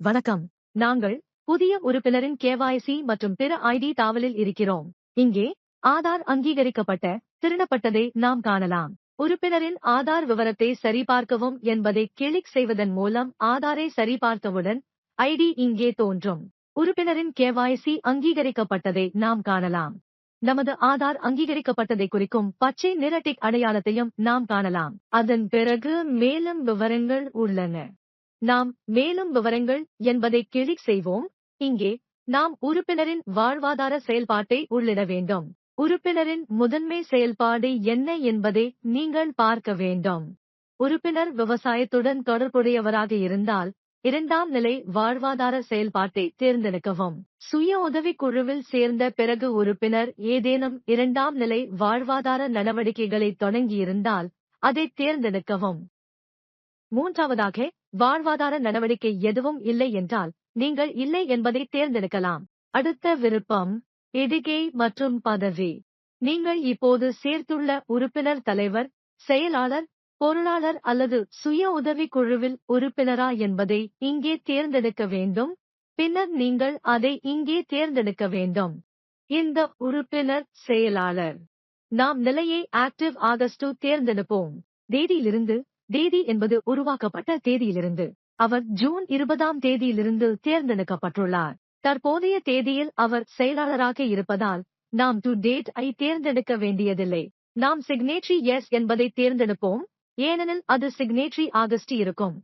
வணக்கம். நாங்கள் புதிய உறுப்பினரின் கேவாய்சி மற்றும் பிற ஐடி தாவலில் இருக்கிறோம். இங்கே ஆதார் அங்கீகரிக்கப்பட்ட திருடப்பட்டதை நாம் காணலாம். உறுப்பினரின் ஆதார் விவரத்தை சரிபார்க்கவும் என்பதை கிளிக் செய்வதன் மூலம் ஆதாரை சரிபார்த்தவுடன் ஐடி இங்கே தோன்றும். உறுப்பினரின் கேவாய்சி அங்கீகரிக்கப்பட்டதை நாம் காணலாம். நமது ஆதார் அங்கீகரிக்கப்பட்டதை குறிக்கும் பச்சை நிற டிக் அடையாளத்தையும் நாம் காணலாம். அதன் பிறகு மேலும் விவரங்கள் உள்ளன. நாம் மேலும் விவரங்கள் என்பதை கிளிக் செய்வோம். இங்கே நாம் உறுப்பினரின் வாழ்வாதார செயல்பாட்டை உள்ளிட வேண்டும். உறுப்பினரின் முதன்மை செயல்பாடு என்ன என்பதை நீங்கள் பார்க்க வேண்டும். உறுப்பினர் விவசாயத்துடன் தொடர்புடையவராக இருந்தால் இரண்டாம் நிலை வாழ்வாதார செயல்பாட்டை தேர்ந்தெடுக்கவும். சுய உதவிக் குழுவில் சேர்ந்த பிறகு உறுப்பினர் ஏதேனும் இரண்டாம் நிலை வாழ்வாதார நடவடிக்கைகளை தொடங்கியிருந்தால் அதை தேர்ந்தெடுக்கவும். மூன்றாவதாக வாழ்வாதார நடவடிக்கை எதுவும் இல்லை என்றால் நீங்கள் இல்லை என்பதை தேர்ந்தெடுக்கலாம். அடுத்த விருப்பம் இடுகை மற்றும் பதவி. நீங்கள் இப்போது சேர்த்துள்ள உறுப்பினர் தலைவர் செயலாளர் பொருளாளர் அல்லது சுய உதவிக் குழுவில் உறுப்பினரா என்பதை இங்கே தேர்ந்தெடுக்க வேண்டும். பின்னர் நீங்கள் அதை இங்கே தேர்ந்தெடுக்க வேண்டும். இந்த உறுப்பினர் செயலாளர். நாம் நிலையை ஆக்டிவ் ஆகஸ்டு தேர்ந்தெடுப்போம். தேதியிலிருந்து தேதி என்பது உருவாக்கப்பட்ட தேதியிலிருந்து. அவர் ஜூன் இருபதாம் தேதியிலிருந்து தேர்ந்தெடுக்கப்பட்டுள்ளார். தற்போதைய தேதியில் அவர் செயலாளராக இருப்பதால் நாம் டு டேட் ஐ தேர்ந்தெடுக்க வேண்டியதில்லை. நாம் சிக்னேட்ரி எஸ் என்பதை தேர்ந்தெடுப்போம் ஏனெனில் அது சிக்னேட்ரி ஆகஸ்ட் இருக்கும்.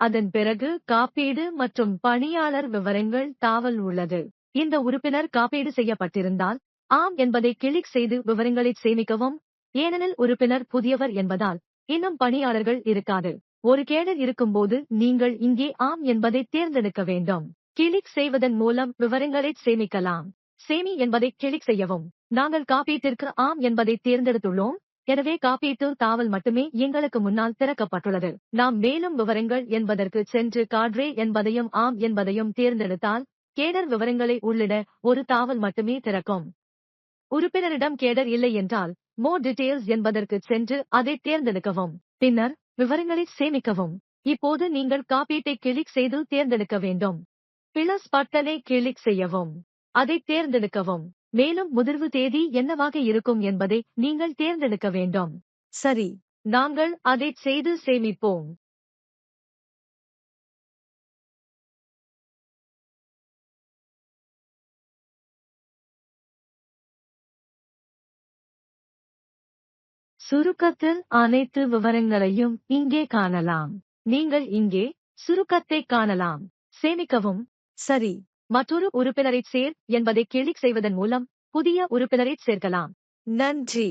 அதன் பிறகு காப்பீடு மற்றும் பணியாளர் விவரங்கள் தாவல் உள்ளது. இந்த உறுப்பினர் காப்பீடு செய்யப்பட்டிருந்தால் ஆம் என்பதை கிளிக் செய்து விவரங்களை சேமிக்கவும் ஏனெனில் உறுப்பினர் புதியவர் என்பதால் இன்னும் பணியாளர்கள் இருக்காது. ஒரு கேடர் இருக்கும்போது நீங்கள் இங்கே ஆம் என்பதை தேர்ந்தெடுக்க வேண்டும். கிளிக் செய்வதன் மூலம் விவரங்களை சேமிக்கலாம். சேமி என்பதை கிளிக் செய்யவும். நாங்கள் காப்பீட்டிற்கு ஆம் என்பதை தேர்ந்தெடுத்துள்ளோம். எனவே காப்பீட்டு தாவல் மட்டுமே எங்களுக்கு முன்னால் திறக்கப்பட்டுள்ளது. நாம் மேலும் விவரங்கள் என்பதற்கு சென்று காட்ரே என்பதையும் ஆம் என்பதையும் தேர்ந்தெடுத்தால் கேடர் விவரங்களை உள்ளிட ஒரு தாவல் மட்டுமே திறக்கும். உறுப்பினரிடம் கேடர் இல்லை என்றால் மோ டீடைல்ஸ் என்பதற்கு சென்று அதை தேர்ந்தெடுக்கவும். பின்னர் விவரங்களை சேமிக்கவும். இப்போது நீங்கள் காப்பீட்டை கிளிக் செய்து தேர்ந்தெடுக்க வேண்டும். பிளஸ் பட்டனை கிளிக் செய்யவும். அதை தேர்ந்தெடுக்கவும். மேலும் முதிர்வு தேதி என்னவாக இருக்கும் என்பதை நீங்கள் தேர்ந்தெடுக்க வேண்டும். சரி. நாங்கள் அதை செய்து சேமிப்போம். சுருக்கத்தில் அனைத்து விவரங்களையும் இங்கே காணலாம். நீங்கள் இங்கே சுருக்கத்தை காணலாம். சேமிக்கவும். சரி. மற்றொரு உறுப்பினரை சேர் என்பதை கிளிக் செய்வதன் மூலம் புதிய உறுப்பினரை சேர்க்கலாம். நன்றி.